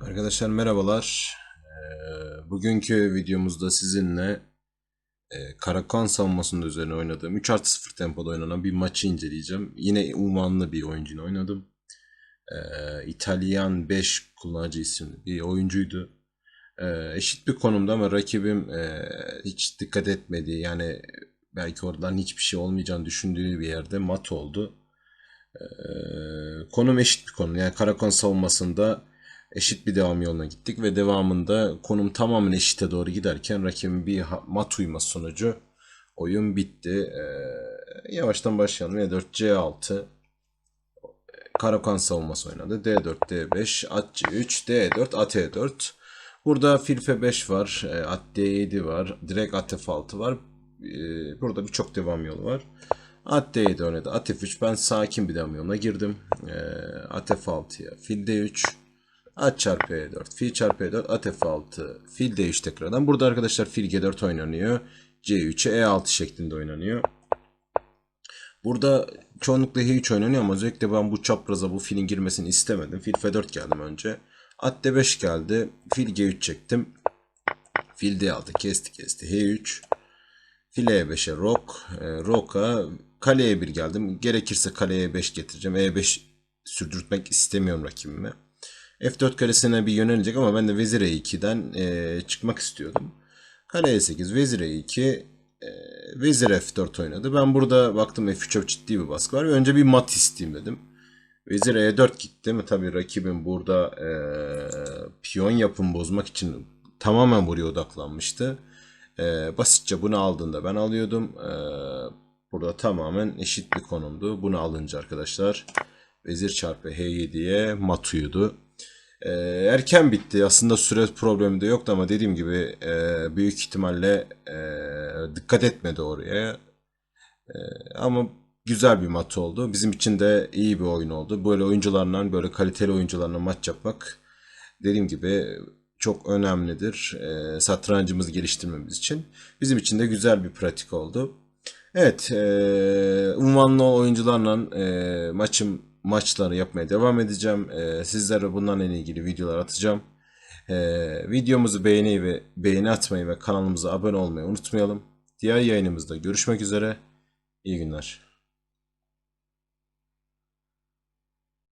Arkadaşlar merhabalar. Ee, Bugünkü videomuzda sizinle e, Karakan savunmasının üzerine oynadığım 3 artı 0 tempoda oynanan bir maçı inceleyeceğim. Yine Umanlı bir oyuncuyla oynadım. Ee, İtalyan 5 kullanıcı isimli bir oyuncuydu. Ee, eşit bir konumda ama rakibim e, hiç dikkat etmediği yani belki oradan hiçbir şey olmayacağını düşündüğü bir yerde mat oldu. Konum eşit bir konum. Yani Karakan savunmasında eşit bir devam yoluna gittik ve devamında konum tamamen eşite doğru giderken rakibin bir mat uyması sonucu oyun bitti. Ee, yavaştan başlayalım. E4 C6 Karakan savunması oynadı. D4 D5 at C3 D4 at E4 Burada fil F5 var. e, At D7 var. Direkt at F6 var. E, Burada birçok devam yolu var. At D7 oynadı. At F3 ben sakin bir devam yoluna girdim. E, At F6'ya fil D3 At çarpı E4, fil çarpı E4, at F6, fil D3 tekrardan. Burada arkadaşlar fil G4 oynanıyor. C3'e E6 şeklinde oynanıyor. Burada çoğunlukla H3 oynanıyor ama özellikle ben bu çapraza bu filin girmesini istemedim. Fil F4 geldim önce. At D5 geldi. Fil G3 çektim. Fil D6 kesti kesti. H3. Fil E5'e rok. E, roka. Kale E1 geldim. Gerekirse kale E5 getireceğim. E5 sürdürtmek istemiyorum rakibime. F4 karesine bir yönelecek ama ben de vezir E2'den e, çıkmak istiyordum. Kale E8, vezir E2, e, vezir F4 oynadı. Ben burada baktım F3 çok ciddi bir baskı var önce bir mat isteyeyim dedim. Vezir E4 gitti mi tabii rakibim burada e, piyon yapımı bozmak için tamamen buraya odaklanmıştı. E, basitçe bunu aldığında ben alıyordum. E, burada tamamen eşit bir konumdu. Bunu alınca arkadaşlar vezir çarpı H7'ye mat uyudu. E, erken bitti. Aslında süre problemi de yoktu ama dediğim gibi e, büyük ihtimalle e, dikkat etmedi oraya. E, ama güzel bir mat oldu. Bizim için de iyi bir oyun oldu. Böyle oyuncularla, böyle kaliteli oyuncularla maç yapmak dediğim gibi çok önemlidir. E, satrancımızı geliştirmemiz için. Bizim için de güzel bir pratik oldu. Evet, e, unvanlı oyuncularla e, maçım maçları yapmaya devam edeceğim. E, sizlere bunlarla ilgili videolar atacağım. E, videomuzu beğeni ve beğeni atmayı ve kanalımıza abone olmayı unutmayalım. Diğer yayınımızda görüşmek üzere. İyi günler.